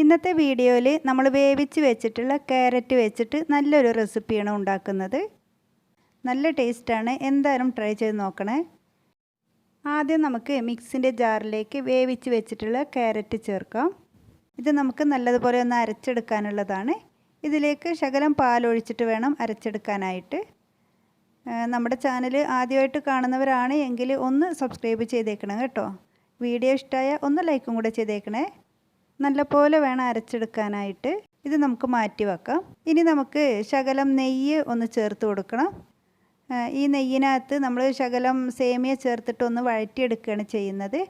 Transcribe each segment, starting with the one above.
ഇന്നത്തെ വീഡിയോയിൽ നമ്മൾ വേവിച്ച് വെച്ചിട്ടുള്ള ക്യാരറ്റ് വെച്ചിട്ട് നല്ലൊരു റെസിപ്പിയാണ് ഉണ്ടാക്കുന്നത്. നല്ല ടേസ്റ്റാണ്. എന്തായാലും ട്രൈ ചെയ്ത് നോക്കണേ. ആദ്യം നമുക്ക് മിക്സിന്റെ ജാറിലേക്ക് വേവിച്ച് വെച്ചിട്ടുള്ള ക്യാരറ്റ് ചേർക്കാം. ഇത് നമുക്ക് നല്ലതുപോലെ ഒന്ന് അരച്ചെടുക്കാനുള്ളതാണ്. ഇതിലേക്ക് ശകലം പാലൊഴിച്ചിട്ട് വേണം അരച്ചെടുക്കാനായിട്ട്. നമ്മുടെ ചാനൽ ആദ്യമായിട്ട് കാണുന്നവരാണ് എങ്കിൽ ഒന്ന് സബ്സ്ക്രൈബ് ചെയ്തേക്കണം കേട്ടോ. വീഡിയോ ഇഷ്ടമായ ഒന്ന് ലൈക്കും കൂടെ ചെയ്തേക്കണേ. നല്ലപോലെ വേണം അരച്ചെടുക്കാനായിട്ട്. ഇത് നമുക്ക് മാറ്റി വെക്കാം. ഇനി നമുക്ക് ശകലം നെയ്യ് ഒന്ന് ചേർത്ത് കൊടുക്കണം. ഈ നെയ്യിനകത്ത് നമ്മൾ ശകലം സേമിയ ചേർത്തിട്ട് ഒന്ന് വഴറ്റിയെടുക്കുകയാണ് ചെയ്യുന്നത്.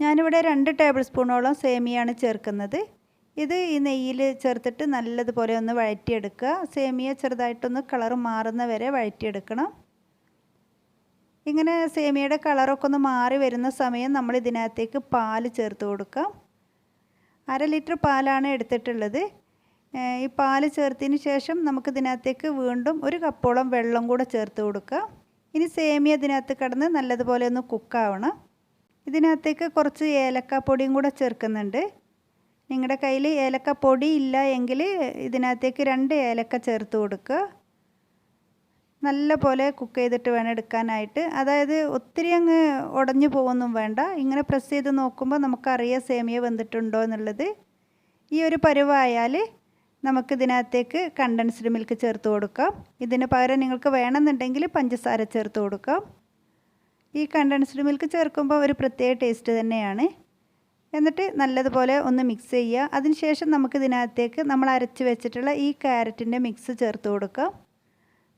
ഞാനിവിടെ രണ്ട് ടേബിൾ സ്പൂണോളം സേമിയാണ് ചേർക്കുന്നത്. ഇത് ഈ നെയ്യിൽ ചേർത്തിട്ട് നല്ലതുപോലെ ഒന്ന് വഴറ്റിയെടുക്കുക. സേമിയ ചെറുതായിട്ടൊന്ന് കളർ മാറുന്ന വരെ വഴറ്റിയെടുക്കണം. ഇങ്ങനെ സേമിയയുടെ കളറൊക്കെ ഒന്ന് മാറി വരുന്ന സമയം നമ്മൾ ഇതിനകത്തേക്ക് പാൽ ചേർത്ത് കൊടുക്കാം. അര ലിറ്റർ പാലാണ് എടുത്തിട്ടുള്ളത്. ഈ പാൽ ചേർത്തതിന് ശേഷം നമുക്ക് ഇതിനകത്തേക്ക് വീണ്ടും ഒരു കപ്പോളം വെള്ളം കൂടെ ചേർത്ത് കൊടുക്കുക. ഇനി സേമിയ ഇതിനകത്ത് കിടന്ന് നല്ലതുപോലെ ഒന്ന് കുക്കാവണം. ഇതിനകത്തേക്ക് കുറച്ച് ഏലക്കപ്പൊടിയും കൂടെ ചേർക്കുന്നുണ്ട്. നിങ്ങളുടെ കയ്യിൽ ഏലക്കപ്പൊടി ഇല്ല എങ്കിൽ ഇതിനകത്തേക്ക് രണ്ട് ഏലക്ക ചേർത്ത് കൊടുക്കുക. നല്ല പോലെ കുക്ക് ചെയ്തിട്ട് വേണം എടുക്കാനായിട്ട്. അതായത് ഒത്തിരി അങ്ങ് ഉടഞ്ഞു പോകുന്നും വേണ്ട. ഇങ്ങനെ പ്രസ് ചെയ്ത് നോക്കുമ്പോൾ നമുക്കറിയാം സേമിയ വെന്തിട്ടുണ്ടോ എന്നുള്ളത്. ഈ ഒരു പരുവായാൽ നമുക്കിതിനകത്തേക്ക് കണ്ടൻസ്ഡ് മിൽക്ക് ചേർത്ത് കൊടുക്കാം. ഇതിന് പകരം നിങ്ങൾക്ക് വേണമെന്നുണ്ടെങ്കിൽ പഞ്ചസാര ചേർത്ത് കൊടുക്കാം. ഈ കണ്ടൻസ്ഡ് മിൽക്ക് ചേർക്കുമ്പോൾ ഒരു പ്രത്യേക ടേസ്റ്റ് തന്നെയാണ്. എന്നിട്ട് നല്ലതുപോലെ ഒന്ന് മിക്സ് ചെയ്യുക. അതിനുശേഷം നമുക്കിതിനകത്തേക്ക് നമ്മൾ അരച്ച് വെച്ചിട്ടുള്ള ഈ ക്യാരറ്റിന്റെ മിക്സ് ചേർത്ത് കൊടുക്കാം.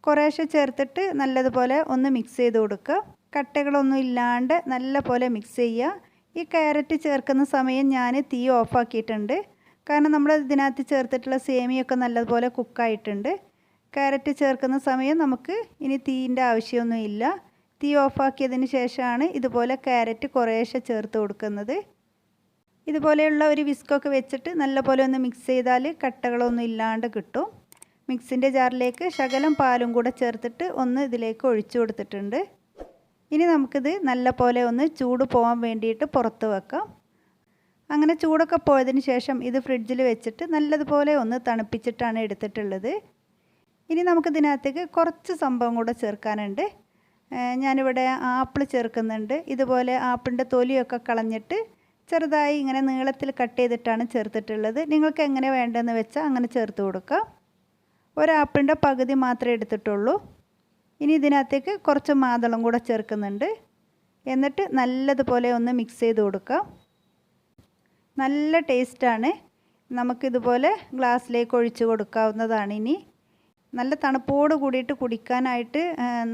കുറേശ്ശെ ചേർത്തിട്ട് നല്ലതുപോലെ ഒന്ന് മിക്സ് ചെയ്ത് കൊടുക്കുക. കട്ടകളൊന്നും ഇല്ലാണ്ട് നല്ലപോലെ മിക്സ് ചെയ്യുക. ഈ ക്യാരറ്റ് ചേർക്കുന്ന സമയം ഞാൻ തീ ഓഫാക്കിയിട്ടുണ്ട് കാരണം നമ്മൾ ഇതിനകത്ത് ചേർത്തിട്ടുള്ള സേമിയൊക്കെ നല്ലതുപോലെ കുക്കായിട്ടുണ്ട് ക്യാരറ്റ് ചേർക്കുന്ന സമയം നമുക്ക് ഇനി തീന്റെ ആവശ്യമൊന്നുമില്ല തീ ഓഫാക്കിയതിന് ശേഷമാണ് ഇതുപോലെ ക്യാരറ്റ് കുറേശ്ശെ ചേർത്ത് കൊടുക്കുന്നത്. ഇതുപോലെയുള്ള ഒരു വിസ്കൊക്കെ വെച്ചിട്ട് നല്ലപോലെ ഒന്ന് മിക്സ് ചെയ്താൽ കട്ടകളൊന്നും ഇല്ലാണ്ട് കിട്ടും. മിക്സിന്റെ ജാറിലേക്ക് ശകലം പാലും കൂടെ ചേർത്തിട്ട് ഒന്ന് ഇതിലേക്ക് ഒഴിച്ചു കൊടുത്തിട്ടുണ്ട്. ഇനി നമുക്കിത് നല്ല പോലെ ഒന്ന് ചൂട് പോകാൻ വേണ്ടിയിട്ട് പുറത്ത് വെക്കാം. അങ്ങനെ ചൂടൊക്കെ പോയതിന് ശേഷം ഇത് ഫ്രിഡ്ജിൽ വെച്ചിട്ട് നല്ലതുപോലെ ഒന്ന് തണുപ്പിച്ചിട്ടാണ് എടുത്തിട്ടുള്ളത്. ഇനി നമുക്കിതിനകത്തേക്ക് കുറച്ച് സംഭവം കൂടെ ചേർക്കാനുണ്ട്. ഞാനിവിടെ ആപ്പിൾ ചേർക്കുന്നുണ്ട്. ഇതുപോലെ ആപ്പിളിന്റെ തൊലിയൊക്കെ കളഞ്ഞിട്ട് ചെറുതായി ഇങ്ങനെ നീളത്തിൽ കട്ട് ചെയ്തിട്ടാണ് ചേർത്തിട്ടുള്ളത്. നിങ്ങൾക്ക് എങ്ങനെ വേണ്ടതെന്ന് വെച്ചാൽ അങ്ങനെ ചേർത്ത് കൊടുക്കാം. ഒരാപ്പിളിന്റെ പകുതി മാത്രമേ എടുത്തിട്ടുള്ളൂ. ഇനി ഇതിനകത്തേക്ക് കുറച്ച് മാതളം കൂടെ ചേർക്കുന്നുണ്ട്. എന്നിട്ട് നല്ലതുപോലെ ഒന്ന് മിക്സ് ചെയ്ത് കൊടുക്കാം നല്ല ടേസ്റ്റാണ് നമുക്കിതുപോലെ ഗ്ലാസ്സിലേക്ക് ഒഴിച്ച് കൊടുക്കാവുന്നതാണ് ഇനി. നല്ല തണുപ്പോട് കൂടിയിട്ട് കുടിക്കാനായിട്ട്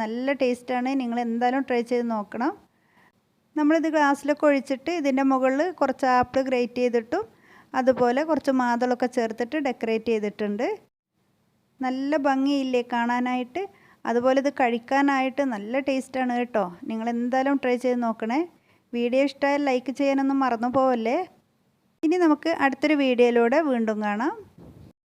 നല്ല ടേസ്റ്റാണ് നിങ്ങൾ എന്തായാലും ട്രൈ ചെയ്ത് നോക്കണം. നമ്മളിത് ഗ്ലാസ്സിലൊക്കെ ഒഴിച്ചിട്ട് ഇതിന്റെ മുകളിൽ കുറച്ച് ആപ്പിൾ ഗ്രേറ്റ് ചെയ്തിട്ടും അതുപോലെ കുറച്ച് മാതളമൊക്കെ ചേർത്തിട്ട് ഡെക്കറേറ്റ് ചെയ്തിട്ടുണ്ട്. നല്ല ഭംഗിയില്ലേ കാണാനായിട്ട്? അതുപോലെ ഇത് കഴിക്കാനായിട്ട് നല്ല ടേസ്റ്റാണ് കേട്ടോ. നിങ്ങൾ എന്തായാലും ട്രൈ ചെയ്ത് നോക്കണേ. വീഡിയോ ഇഷ്ടമായാൽ ലൈക്ക് ചെയ്യാനൊന്നും മറന്നു പോവല്ലേ? ഇനി നമുക്ക് അടുത്തൊരു വീഡിയോയിലൂടെ വീണ്ടും കാണാം.